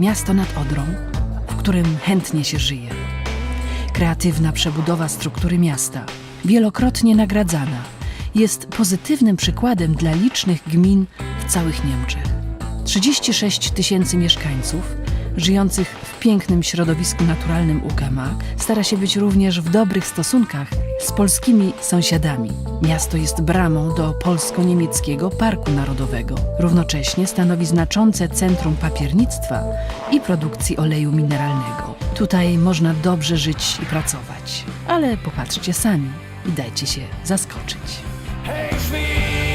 Miasto nad Odrą, w którym chętnie się żyje. Kreatywna przebudowa struktury miasta, wielokrotnie nagradzana, jest pozytywnym przykładem dla licznych gmin w całych Niemczech. 36 tysięcy mieszkańców, żyjących w pięknym środowisku naturalnym UKMA, stara się być również w dobrych stosunkach z polskimi sąsiadami. Miasto jest bramą do polsko-niemieckiego Parku Narodowego. Równocześnie stanowi znaczące centrum papiernictwa i produkcji oleju mineralnego. Tutaj można dobrze żyć i pracować, ale popatrzcie sami i dajcie się zaskoczyć. Hey, Schmied,